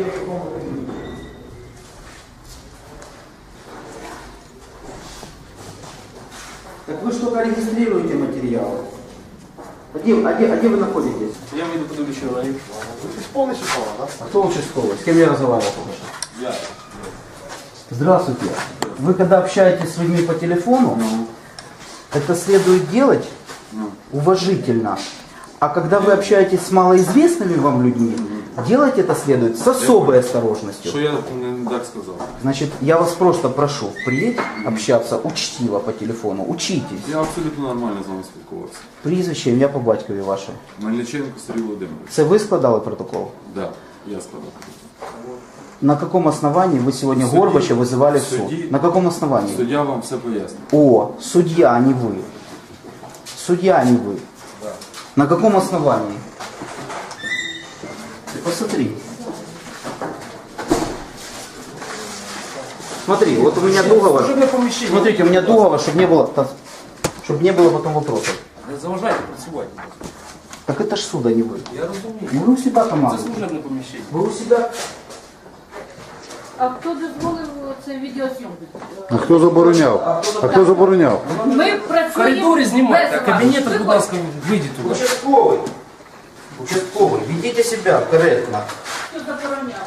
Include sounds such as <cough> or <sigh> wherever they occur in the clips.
где в каком? Так вы только регистрируете материалы. А где, а где- а где вы находитесь? Я выйду подивлюсь чоловік. А кто участковый? С кем я разговаривал? Я. Здравствуйте. Вы когда общаетесь с людьми по телефону, это следует делать уважительно. А когда вы общаетесь с малоизвестными вам людьми, делать это следует с особой осторожностью. Що я не так сказав? Значит, я вас просто прошу впредь общаться учтиво по телефону. Учитесь. Я абсолютно нормально з вами спілкувався. Прізвище, ім'я по батькові ваше. Мельниченко Сергій Володимирович. Це ви складали протокол? Да, я сказав. На каком основании вы сегодня Судьи- Горбача вызывали в суд? судьи- На каком основании? Суддя вам все пояснив. О, судья, а не вы. Судья, а не вы. На каком основании? Ты посмотри. Смотри, вот у меня Дугова. Смотрите, у меня Дугова, чтобы не было, чтобы не было потом вопросов. Не заважайте працювати. Так это ж суд, а не вы. Я розумію. Ну, Вы у себя Це команда. служебне поміщення. Вы у себя... А хто дозволив це відеозйомку? А хто забороняв? А хто забороняв? Ми В працюємо коридорі знімайте, а без вас. кабінет, Ви будь ласка, вийдіть туди. Участковый. Участковый. Ведите себя корректно. хочете забороняв.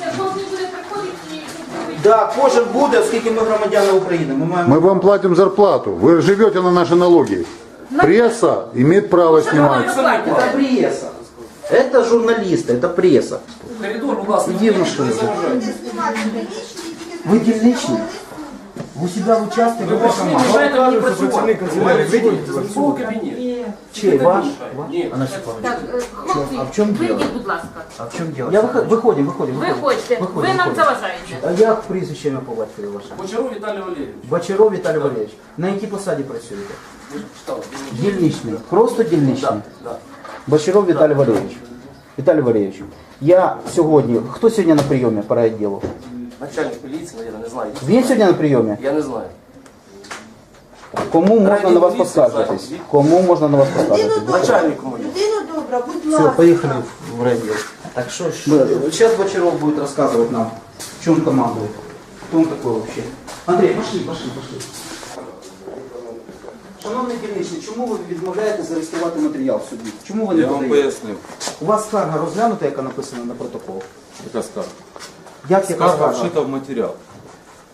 Я должны були приходити і зробити. Да, кожен буде, оскільки ми громадяни України. Ми маємо Мы вам платим зарплату. Вы живете на наши налоги. Пресса имеет право снимать. Это пресса. Это журналисты, это пресса. В коридор, будь ласка, Іди в вийдіть, машину. не заважайте. Вы дільничний? У себя в участке Ви ви прийшли, команда. мішаєте мені працювати. Вийдіть, свого кабінет. Чей, ваш? Ні. Она Степановна. Так, е, хлопці, А в чому діло? вийдіть, будь ласка. А в чем дело? Я выход, выходим, выходим. Ви хочете, ви нам заважаєте. А як прізвище ім'я по батькові ваше? Бочаров Віталій Валерійович. Бочаров Віталій Валерійович. На якій посаді працюєте? Ви ж читали. Дільничний. Просто дільничний. Да. Бочаров Віталій Валерійович. Віталій Валерійович, я сьогодні, хто сьогодні на прийомі по райвідділу? Начальник поліції, наверное, не знаю. Він сьогодні на прийомі? Я не знаю. Кому можна на вас поскаржитись? Кому можна на вас поскаржитись? Начальнику. Людину добра, будь Все, ласка. поехали в райвідділ. Так что Сейчас Бочаров будет рассказывать нам, в чем командует. Кто он такой вообще? Андрей, пошли, пошли, пошли. Шановний дільничний, чому ви відмовляєте зареєструвати матеріал в суді? Чому ви не Я вам подаєте? пояснив. У вас скарга розглянута, яка написана на протокол? Яка скарга? Як яка Скарга скарга? вшита в матеріал.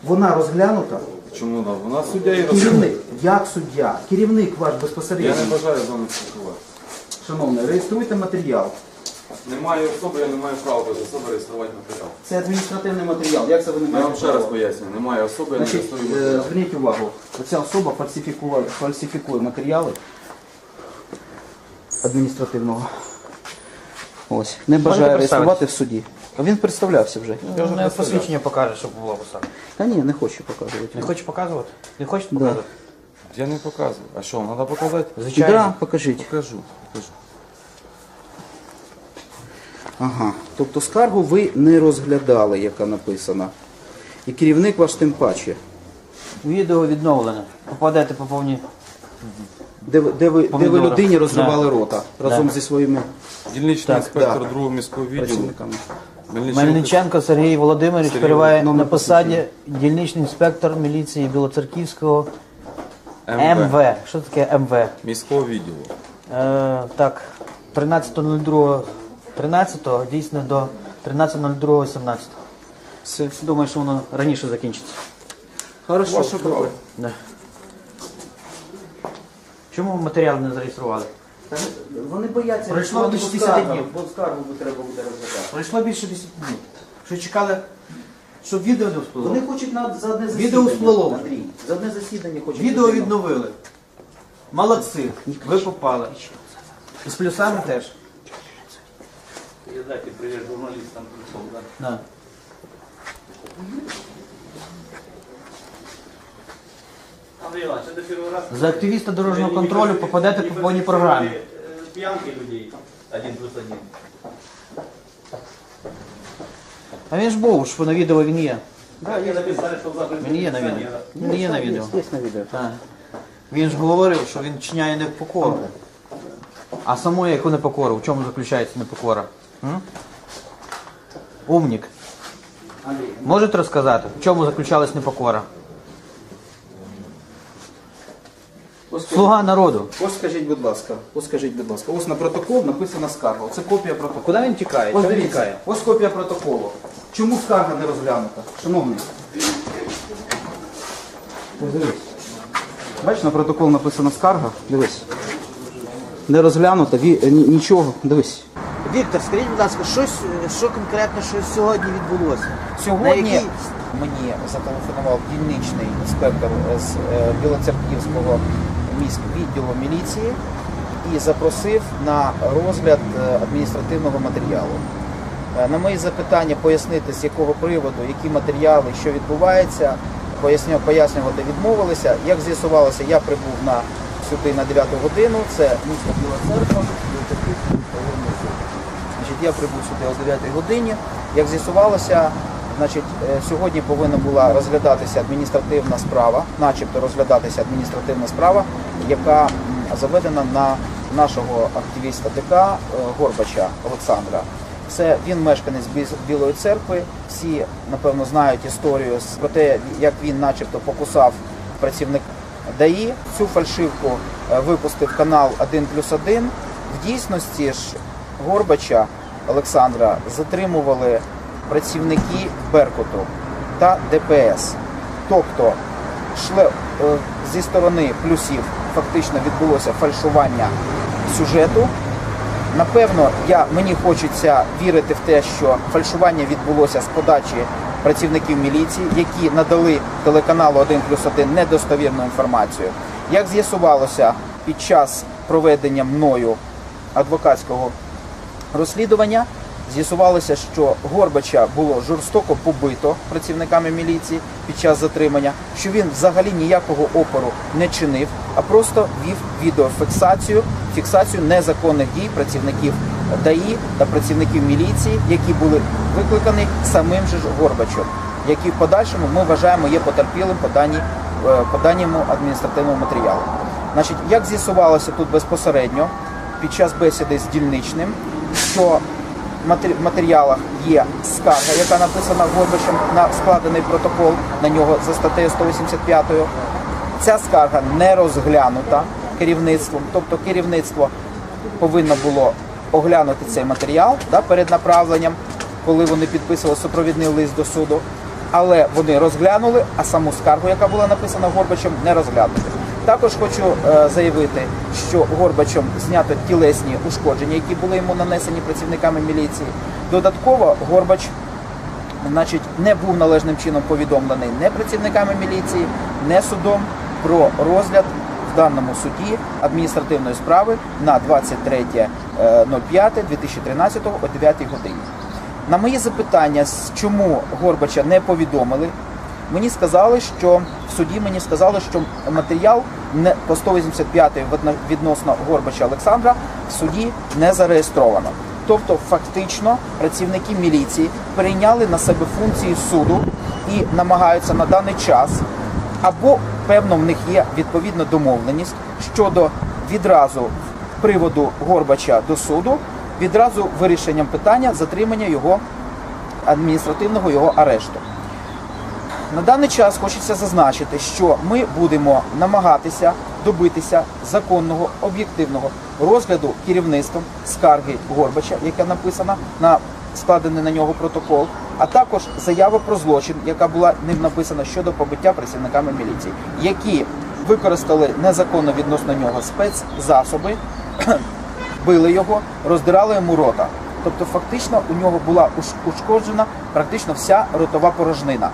Вона розглянута? Чому вона? Вона суддя і. Керівник, як суддя, керівник ваш Я безпосередньо. не бажаю з вами спілкуватися. Шановний, реєструйте матеріал. Немає особи, я не маю права без особи реєструвати матеріал. Це адміністративний матеріал. Як це ви не Я маєте вам ще раз права? пояснюю, немає особи, я не Значить, реєструю е, матеріал. зверніть увагу, оця особа фальсифікує, фальсифікує матеріали адміністративного. Ось, не бажає реєструвати в суді. А він представлявся вже. Не посвідчення покаже, щоб було посада. Та ні, не хочу показувати. Не хочеш показувати? Не хочеш Да. показувати? Я не показую. А що, треба показати? Звичайно. Да, покажіть. Покажу, покажу. Ага. Тобто скаргу ви не розглядали, яка написана. І керівник ваш тим паче. Відео відновлене. Попадете по повній. Де, ви- де, ви, де ви людині розривали Да. рота разом Да. зі своїми Дільничний Так, інспектор да. другого міського відділу. працівниками. Мельниченко Сергій Володимирович Сергій перебуває Номер на посаді дільничний інспектор міліції Білоцерківського МВ. Що таке МВ? Міського відділу. Е, так, 13.02. 13 дійсно до 13.02.17. Все. Думаю, що воно раніше закінчиться. Хорошо. Ваше право. Да. Чому матеріал не зареєстрували? Та Вони бояться Пройшло реєструвати, більше 10 скарга- днів. Бо скаргу треба буде розглядати. Пройшло більше 10 днів. Що чекали, щоб відео не всплило? Вони хочуть на, за одне засідання. Відео всплило. Андрій, за одне засідання хочуть. Відео людину. відновили. Молодці. Ви попали. І з плюсами теж. Передайте привіт журналістам. прийшов, да. Да. Андрей Иванович, это первый раз. За активіста дорожнього контролю попадете по повній програмі. Э, Пьянки людей. Один плюс один. А він ж був, що на відео він є. Да, мне написали, что завтра... Він є на відео. Він є на відео. Є на відео. Так. Він ж говорив, що він чиняє непокору. А саму яку непокору? В чому заключається непокора? М? Умник. Можете розказати, в чому заключалась непокора? Ось Слуга народу. Ось скажіть, будь ласка, ось скажіть, будь ласка, ось на протокол написана скарга. Це копія протоколу. Куди він тікає? Ось Чого він дивіться, тікає? ось копія протоколу. Чому скарга не розглянута? Шановний. Ось дивись. Бачиш, на протокол написана скарга. Дивись. Не розглянута, ві- е, ні- нічого. Дивись. Віктор, скажіть, будь ласка, щось, що конкретно що сьогодні відбулося? Сьогодні На якій- мені зателефонував дільничний інспектор з е, Білоцерківського міськвідділу міліції і запросив на розгляд е, адміністративного матеріалу. Е, На мої запитання пояснити, з якого приводу, які матеріали, що відбувається, поясню- пояснювати відмовилися. Як з'ясувалося, я прибув на сюди на 9 годину. Це місто Біла Церква. Значить, я прибув сюди о 9 годині. Як з'ясувалося, значить, е, сьогодні повинна була розглядатися адміністративна справа, начебто розглядатися адміністративна справа, яка заведена на нашого активіста ДК е, Горбача Олександра. Це він мешканець Білої церкви. Всі напевно знають історію про те, як він, начебто, покусав працівник ДАІ. Цю фальшивку е, випустив канал 1 плюс 1. В дійсності ж Горбача Олександра затримували працівники Беркуту та ДПС. Тобто шле, е, зі сторони плюсів фактично відбулося фальшування сюжету. Напевно, я, мені хочеться вірити в те, що фальшування відбулося з подачі працівників міліції, які надали телеканалу 1 плюс 1 недостовірну інформацію. Як з'ясувалося під час проведення мною адвокатського розслідування, з'ясувалося, що Горбача було жорстоко побито працівниками міліції під час затримання, що він взагалі ніякого опору не чинив, а просто вів відеофіксацію, фіксацію незаконних дій працівників ДАІ та працівників міліції, які були викликані самим же ж Горбачем, який в подальшому ми вважаємо є потерпілим по даній е, по даному адміністративному матеріалу. Значить, як з'ясувалося тут безпосередньо під час бесіди з дільничним, що матеріалах є скарга, яка написана Горбачем на складений протокол на нього за статтею 185. Ця скарга не розглянута керівництвом, тобто керівництво повинно було оглянути цей матеріал да, перед направленням, коли вони підписували супровідний лист до суду. Але вони розглянули, а саму скаргу, яка була написана Горбачем, не розглянули. Також хочу е, заявити, що Горбачем знято тілесні ушкодження, які були йому нанесені працівниками міліції. Додатково Горбач значить, не був належним чином повідомлений не працівниками міліції, не судом про розгляд в даному суді адміністративної справи на е, 23.05.2013 о 9 годині. На мої запитання, чому Горбача не повідомили, мені сказали, що в суді мені сказали, що матеріал не по 185 відно- відносно Горбача Олександра в суді не зареєстровано. Тобто, фактично, працівники міліції перейняли на себе функції суду і намагаються на даний час, або певно в них є відповідна домовленість щодо відразу приводу Горбача до суду, відразу вирішенням питання затримання його адміністративного його арешту. На даний час хочеться зазначити, що ми будемо намагатися добитися законного об'єктивного розгляду керівництвом скарги Горбача, яка написана на складений на нього протокол, а також заява про злочин, яка була ним написана щодо побиття працівниками міліції, які використали незаконно відносно нього спецзасоби, <clears throat> били його, роздирали йому рота. Тобто, фактично, у нього була ушкоджена практично вся ротова порожнина.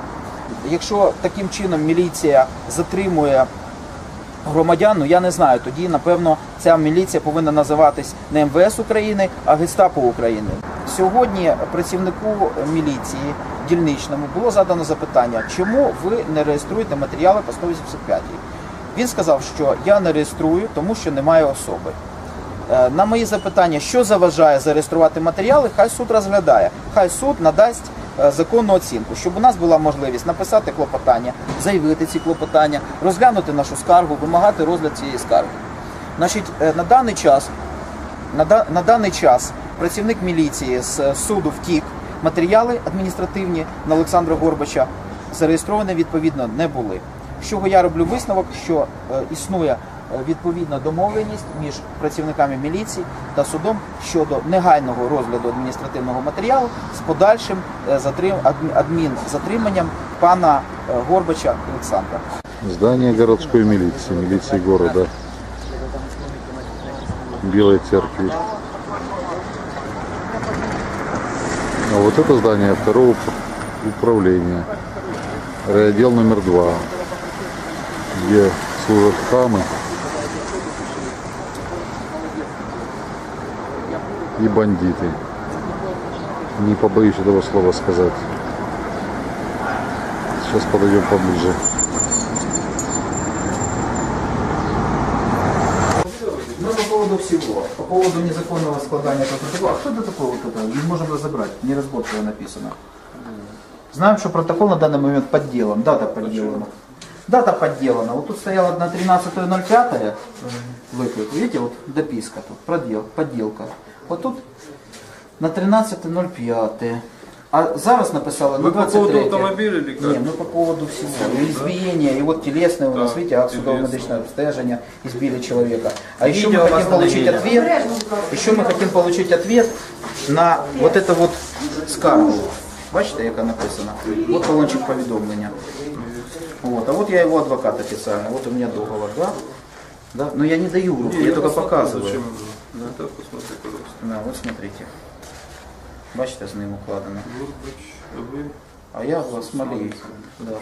Якщо таким чином міліція затримує громадян, ну я не знаю, тоді напевно ця міліція повинна називатись не МВС України, а Гестапо України. Сьогодні працівнику міліції дільничному було задано запитання, чому ви не реєструєте матеріали по 185 Він сказав, що я не реєструю, тому що немає особи. Е, На мої запитання, що заважає зареєструвати матеріали, хай суд розглядає. Хай суд надасть законну оцінку, щоб у нас була можливість написати клопотання, заявити ці клопотання, розглянути нашу скаргу, вимагати розгляд цієї скарги. Значить, е, на даний час, на, да- на даний час працівник міліції з е, суду втік, матеріали адміністративні на Олександра Горбача зареєстровані відповідно не були. З чого я роблю висновок, що е, існує е, відповідна домовленість між працівниками міліції та судом щодо негайного розгляду адміністративного матеріалу з подальшим е, затрим, адмінзатриманням пана е, Горбача Олександра. Здание городской милиции, милиции города. Белой церкви. А вот это здание второго уп- управления. Райотдел номер два. Где служат хамы. И бандиты. Не побоюсь этого слова сказать. Сейчас подойдем поближе. Ну, по поводу всего. По поводу незаконного складания протокола. А что это такое вот это? Не можем разобрать. Неразборчиво написано. Знаем, что протокол на данный момент подделан. Дата подделана. Дата подделана. Вот тут стояла на 13.05 выклик. Видите, вот дописка тут. Продел, подделка. Вот тут на 13.05. А зараз написала на Ви по 23. поводу автомобіля или как? Не, ну по поводу всего. И избиения, и вот телесное у нас, Да, видите, акт судового телесное. медичного обстежения, избили человека. А еще мы Видео хотим получить ответ, еще мы хотим получить ответ на вот это вот скаргу. Бачите, яка написано? Вот колончик повідомлення. Вот. А вот я его адвокат официально. Вот у меня договор, да? Да? Но я не даю в руки, я только показываю. Зачем? Ну, это посмотри, пожалуйста. Да, вот смотрите. Бачите, з ним укладено. А? А я вас молю. Да.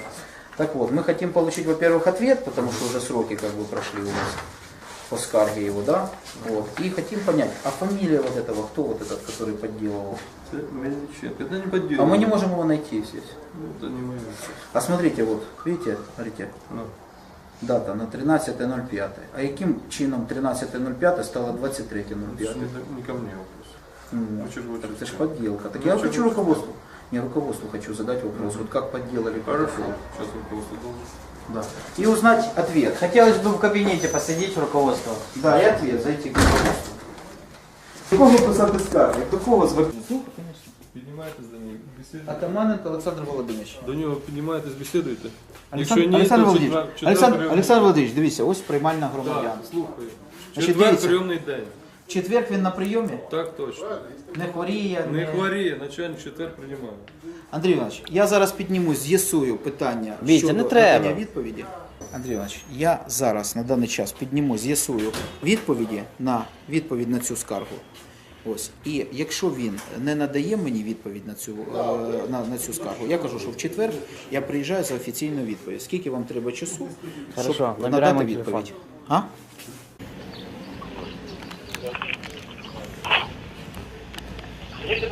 Так вот, мы хотим получить, во-первых, ответ, потому что уже сроки как бы прошли у нас по скарге его, да? Вот. И хотим понять, а фамилия вот этого, кто вот этот, который подделывал? Это Мельниченко. Это не подделка. А мы не можем его найти здесь. Ну, Это не мое. А смотрите, вот, видите, смотрите, Ну. Дата на 13.05. А яким чином 13.05 стало 23.05? Это не, ко мне вопрос. Ну, что так это ж сказать? подделка. Так Ну, я хочу руководству. Не руководству хочу задать вопрос. Вот как подделали Хорошо. протокол. Сейчас руководство должен. Да. И узнать ответ. Хотелось бы в кабинете посидеть в руководство. Да, и ответ зайти к руководству. Кого писати скарги? До кого звернутися? Піднімаєтесь до нього, бесідуєте. Атаманенко Олександр Володимирович. До нього піднімаєтесь, бесідуєте. Олександр, Якщо ні, Олександр то Володимирович, четвер- четвер Олександр, Олександр. Володимирович, дивіться, ось приймальна громадян. Так, слухаю. Значить, Четвер дивіться. прийомний день. В четвер він на прийомі, Так точно. не хворіє. Не хворіє, начальник четвер приймає. Андрій Іванович, я зараз підніму, з'ясую питання Вітя, щодо не треба. надання відповіді. Андрій Іванович, я зараз на даний час підніму, з'ясую відповіді на відповідь на цю скаргу. Ось. І якщо він не надає мені відповідь на цю, е, на, на цю скаргу, я кажу, що в четвер я приїжджаю за офіційною відповідь. Скільки вам треба часу, Хорошо, щоб набираємо надати телефон. відповідь? А? Скажите,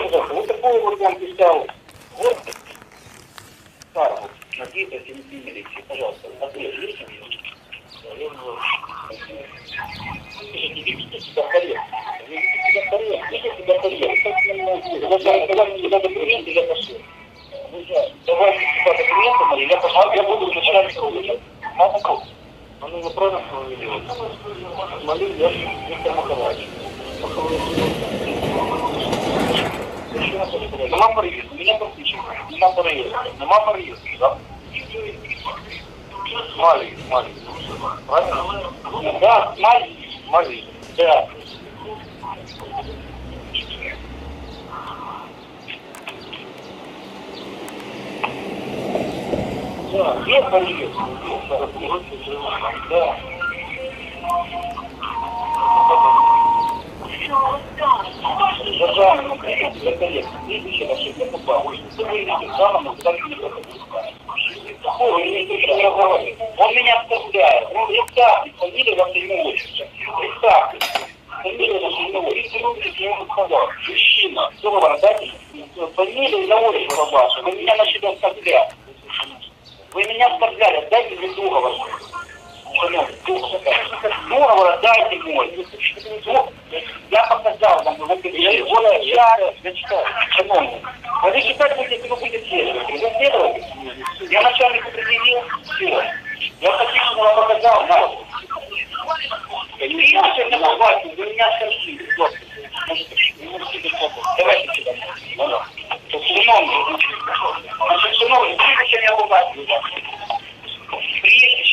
пожалуйста, вот такой вот вам писал вот Карл, на деятельности милиции, пожалуйста, ответ есть у него? Давайте сюда документы, я пошел. Давайте сюда документы мои, я пошел, я буду начальником. Могу. А ну, вы правильно сказали? Смотри, я Виктор Махович. Нема переїзду, мене посвідчено. Нема переїзду. Нема переїзду, так? Малий, малий. Правильно? Да, малий, малий. Да. Да, є переїзд. Да. Державному комитету для коррекции следующее ваше КПП. Вы выйдете заново, куда не пропускаете. Ой, я не разговариваю. Он меня оскорбляет. Он представьте, фамилия вашей имя отчество. Представьте. Фамилия вашей имя отчество. Я ему сказал, мужчина, договор дайте фамилия имя отчество ваше. Вы меня начали оскорблять. Вы меня оскорбляли, дайте мне договор. Договор дайте мой. Я показал вам, вы вот я, я читаю, шановні. А ви читати будете, если вы будете следовать. Вы следовать? Я начальник определил, все. Я фактически вам показал, на. Пишите, Ладно, Вася, вы меня скажите. Вот. Давайте сюда. Шановні, значить, шановні, прізвище не обов'язково. Прізвище. Ігоренко.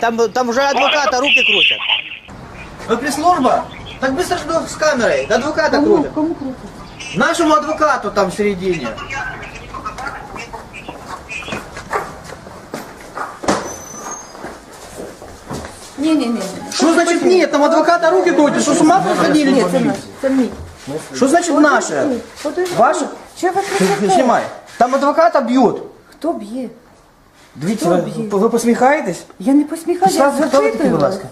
там, там вже адвоката руки крутять. Ви прес-служба? Так быстро ж з камерою, до адвоката крутять. Кому круто? Нашому адвокату там в середині. Ні, ні, ні. Що значить ні? Там адвоката руки крутять, що з ума посходили? Ні, це наш, це мій. Що значить наше? Подожди. Ваше? Чого ви Ти кричите? Знімай. Там адвоката б'ють. Хто б'є? Дивіться, Хто ви, б'є? ви посміхаєтесь? Я не посміхаюся, я Представте, хто ви такі, будь вас. ласка?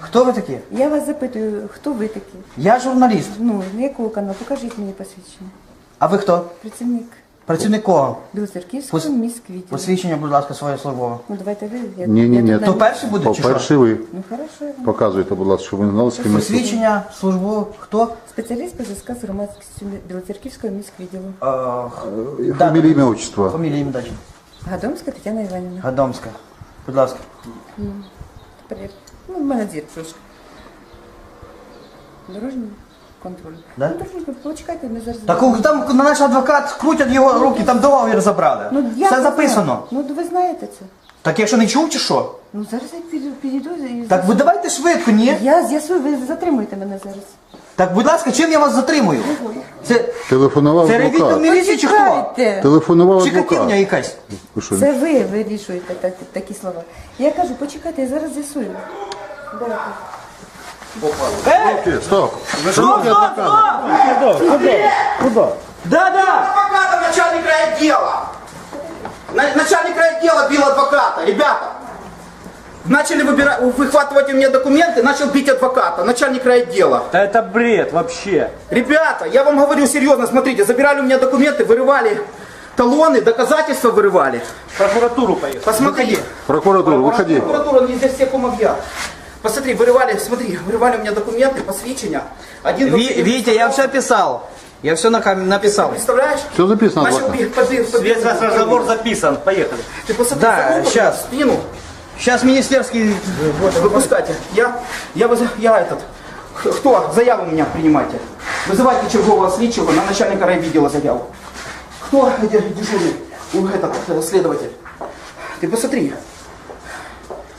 Хто ви такі? Я вас запитую, хто ви такі? Я журналіст. Ну, на якого каналу? Покажіть мені посвідчення. А ви хто? Працівник Працівник кого? Білоцерківського Пос- міськвідділу. Посвідчення, будь ласка, своє службове. Ну, давайте ви. Я, Ні, ні, я ні. тут То перший буде чи що? По-перше, ви Ну, хорошо. я вам- показуєте, будь ласка, щоб ви знали, з ким ми тут. Посвідчення, службу, хто? Спеціаліст по зв'язку з громадськістю Білоцерківського міськвідділу. Е, Е, Фамілія, ім'я, отчество. Фамілія, ім'я. Гадомська Тетяна Іванівна. Гадомська. Будь ласка. Тепер я- Ну, в мене зір трошки. Дорожній контроль. Да? Ну, трошки, почекайте, ми зараз... Так у- там на наш адвокат крутять його руки, там договір забрали. Ну, я Все не записано. знаю. Ну, ви знаєте це. Так якщо не чув чи що? Ну, зараз я піду, підійду і... Так ви давайте швидко, ні? Я з'ясую, ви затримуєте мене зараз. Так, будь ласка, чим я вас затримую? Це, Телефонував це ревітна адвокат. міліція чи хто? Почекайте. Телефонував Чи катівня адвокат. якась? Ви що, Це ви вирішуєте так, такі слова. Я кажу, почекайте, я зараз з'ясую. Давайте. Е! Стоп. Стоп, стоп, стоп! Да, да! Адвоката начальник райотдела. На- Начальник райотдела бил адвоката. Ребята, начали выбирать, выхватывать у меня документы, начал бить адвоката, начальник райотдела. Да это бред вообще. Ребята, я вам говорю серьезно, смотрите, забирали у меня документы, вырывали талоны, доказательства вырывали. В прокуратуру поехал. Посмотри. Прокуратура, виходи. Прокуратура не здесь все кумовья. Посмотри, вырывали, смотри, вырывали у меня документы, посвящения. Один Ви- Витя, я все писал. Я все на кам- написал. Представляешь? Все записано, Начал адвокат. бить, подбил, подбил. Весь наш разговор записан. Поехали. Ты посмотри, Да, в спину. Сейчас министерский... Вот, выпускайте. Я, я, выз- я этот, х- кто? Заяву меня принимайте. Вызывайте чергового слідчого на начальника райвідділа заяву. Кто де- дежурный? У, Этот, э, следователь. Ты посмотри.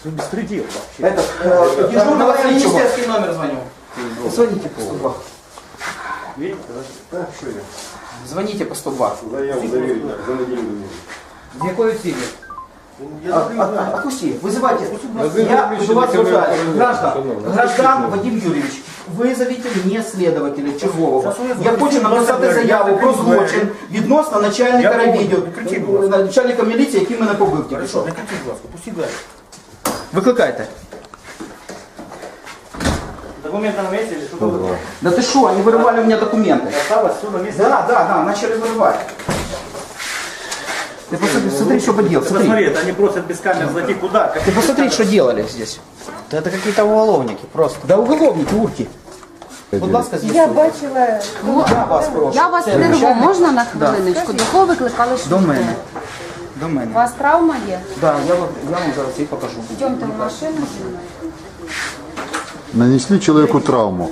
Беспредел. Этот, э, дежурного Давай я слідчого. министерский номер звоню. Звоните по 102. Звоните по 102. З якою цілі? А, а- Отпусти, вызывайте. Я у вас вызываю. Граждан, граждан Вадим Юрьевич, вызовите мне следователя чергового. Я хочу написати заяву про злочин відносно начальника райвідділу, начальника міліції, який мене побив тільки що. Викликайте. Документы на месте или что-то? Да ты что, они вырывали у меня документы. Осталось все на месте. Да, да, да, начали вырывать. Ты посмотри, смотри, что поделал, Ты смотри. Посмотри, это они просят без камер зайти куда? Как Ты посмотри, что делали здесь. Та це якісь уголовники просто. Да уголовники, урки. Будь ласка, здесь. Я бачила... Я вас прошу. Я вас перерву, можна на хвилиночку? До кого викликали До швидку? мене. До У мене. вас травма є? Да, я, вам- я вам зараз її покажу. Йдемте в машину зі мною. Нанесли человеку травму.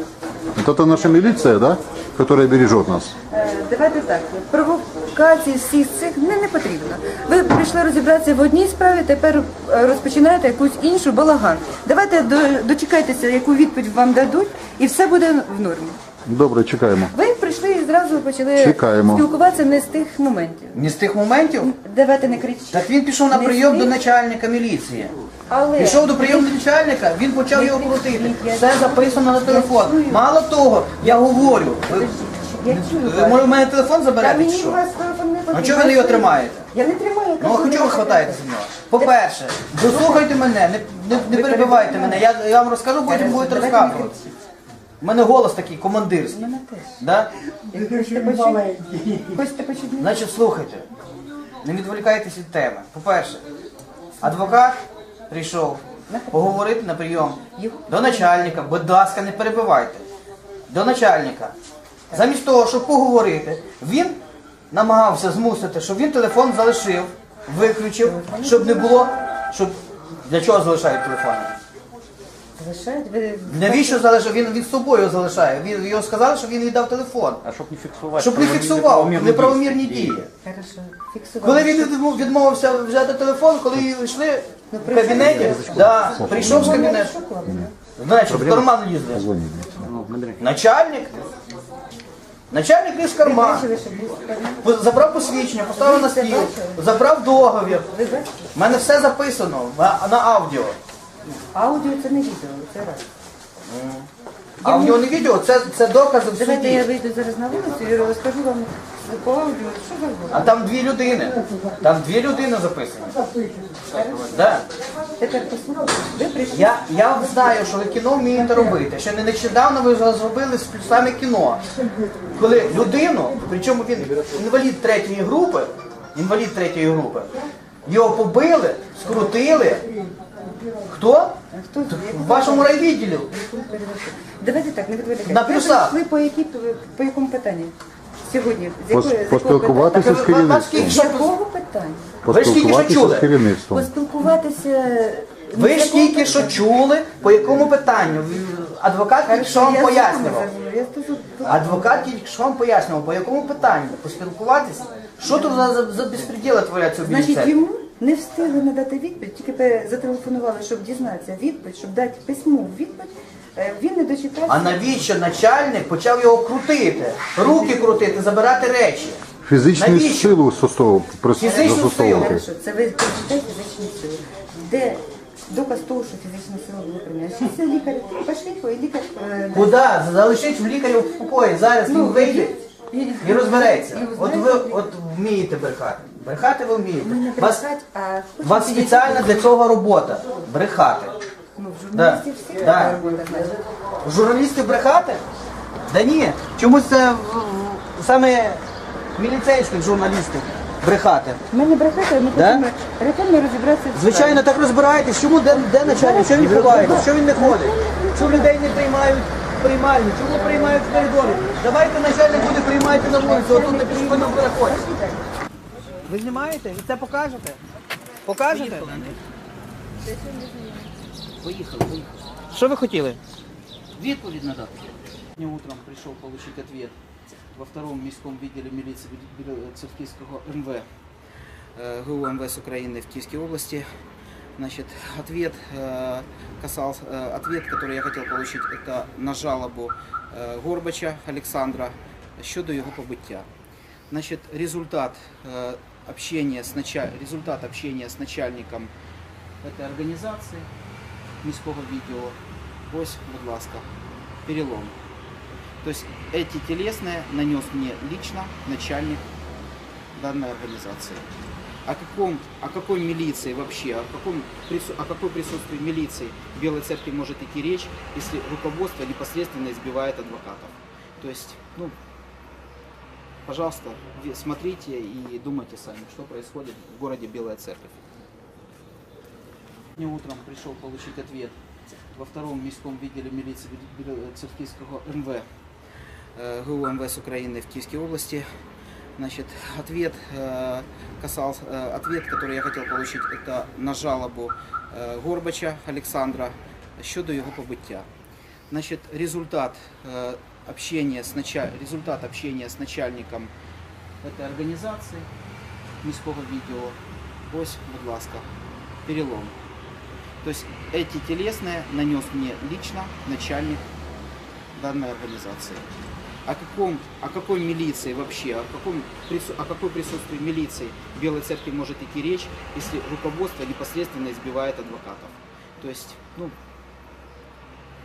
Вот это наша милиция, да? Которая бережет нас. Е, Давайте так, провокації всіх цих не, не потрібно. Ви прийшли розібратися в одній справі, тепер е, розпочинаєте якусь іншу балаган. Давайте до, дочекайтеся, яку відповідь вам дадуть, і все буде в нормі. Добре, чекаємо. Ви прийшли і зразу почали Чекаємо. спілкуватися не з тих моментів. Не з тих моментів? Давайте не кричіть. Так він пішов на Не прийом до начальника міліції. Але Пішов до прийому начальника, він почав його крутити. Все записано на телефон. Мало того, я говорю. Ви, я чую. ви може в мене телефон Та заберете чи мені що? у вас телефон не Ну потрібен. чого ви його тримаєте? Я не тримаю. Ну а чого ви хватаєте за нього? По-перше, дослухайте мене, не, не, не перебивайте мене. Я, я вам розкажу, потім будете розказувати. У мене голос такий командирський. Мене теж. Да? Хочете почути? Хочете почути? Значить, слухайте, не відволікайтесь від теми. По-перше, адвокат прийшов поговорити на прийом до начальника, будь ласка, не перебивайте. До начальника. Замість того, щоб поговорити, він намагався змусити, щоб він телефон залишив, виключив, щоб не було. Щоб... Для чого залишають телефон? Залишають? Ви... Навіщо залишив? Він від собою залишає. Він його сказали, що він віддав телефон. А щоб не фіксувати. Щоб не фіксував неправомірні дії. Хорошо. Коли він відмов- відмовився взяти телефон, коли йшли в кабінеті, да, прийшов з кабінету. Значить, в карман лізли. Начальник. Начальник ліз карман. Забрав посвідчення, поставив на стіл, забрав договір. У мене все записано на, аудіо. Аудіо це не відео, це раз. Аудіо не відео, це, це докази в Давайте я вийду зараз на вулицю і розкажу вам А там дві людини. Там дві людини записані. Да. Ви. Я, я знаю, що ви кіно вмієте робити. Ще не нещодавно ви зробили саме кіно. Коли людину, причому він інвалід третьої групи, інвалід третьої групи, його побили, скрутили. Хто? В вашому райвідділі. Давайте так, не відволікайте. На плюсах. прийшли по, які, по якому питанню? Сьогодні? З Пос- якої- з якого Поспілкуватися з керівництвом. питання? З якого питання? Ви ж тільки що Поспілкуватися чули. з керівництвом. Поспілкуватися... Ви з ж якого тільки що питання? чули, по якому питанню. Адвокат тільки що вам Я пояснював. я тут- тут- Адвокат тільки що вам пояснював, по якому питанню поспілкуватися. Що тут за, за, за безпреділи творяться в Значить, йому не встигли надати відповідь, тільки пе- зателефонували, щоб дізнатися відповідь, щоб дати письмову відповідь. Е, Він не дочитався. А навіщо начальник почав його крутити, руки крутити, забирати речі? Фізичну Навіщо? силу состову Фізичну застосовувати. Хорошо, це ви прочитайте фізичну силу. Де доказ того, що фізична сила була приміняна? Ще це лікар. Пошли, і лікар. е, Куди? Залишіть в лікаря в покої. Зараз він вийде і- і розбереться. і От ви от вмієте брехати. Брехати ви вмієте. Ми Вас, брехать, а у вас спеціальна для цього робота. Брехати. Да. всі Да. Журналісти брехати? Да ні. Чомусь це в- в- саме міліцейських журналістів брехати. Ми не брехати, ми Да? хочемо ретельно розібратися в. Звичайно, так розбираєтесь. Чому де, де начальник? Що він ховається? Що він не ходить? Чому людей не приймають в приймальні? Чому приймають в коридорі? Давайте начальник буде приймати на вулицю, отут на пішохідному переході. Ви знімаєте? Ви це покажете? Покажете? Поїхали, поїхали. Що ви хотіли? Відповідь надати. Сегодня утром пришел получить ответ во втором міському відділі міліції Церківського МВ э, ГУ МВС Украины в Киевской области. Значит, ответ э, касался, э, ответ, который я хотел получить, это на жалобу э, Горбача Александра щодо його побиття. Значит, результат э, общения с началь... результат общения с начальником этой организации міського відділу. Ось, будь ласка, перелом. То есть эти телесные нанес мне лично начальник данной организации. О каком, о какой милиции вообще, о каком, прису- о какой присутствии милиции в Белой Церкви может идти речь, если руководство непосредственно избивает адвокатов. То есть, ну, пожалуйста, ви- смотрите и думайте сами, что происходит в городе Белая Церковь. Сегодня утром пришел получить ответ во втором міському відділі міліції Церківського МВ э, ГУ МВС Украины в Киевской области. Значит, ответ э, касался, э, ответ, который я хотел получить, это на жалобу э, Горбача Александра щодо його побиття. Значит, результат э, общения с началь... результат общения с начальником этой организации міського відділу. Ось, будь ласка, перелом. То есть эти телесные нанес мне лично начальник данной организации. о каком, о какой милиции вообще, о каком, прису- о какой присутствии милиции в Белой Церкви может идти речь, если руководство непосредственно избивает адвокатов. То есть, ну,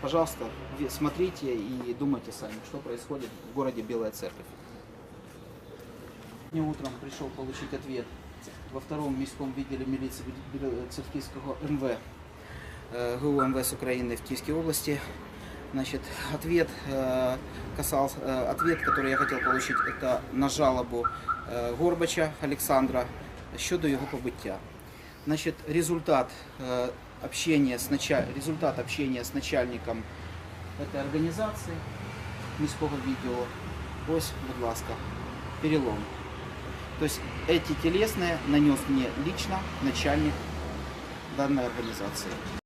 пожалуйста, ви- смотрите и думайте сами, что происходит в городе Белая Церковь. Сегодня утром пришел получить ответ во втором міському відділі міліції Церківського МВ э, ГУ МВС Украины в Киевской области. Значит, ответ э, касался, э, ответ, который я хотел получить, это на жалобу э, Горбача Александра щодо його побиття. Значит, результат э, общения с началь... результат общения с начальником этой организации міського відділу. Ось, будь ласка, перелом. То есть эти телесные нанес мне лично начальник данной организации.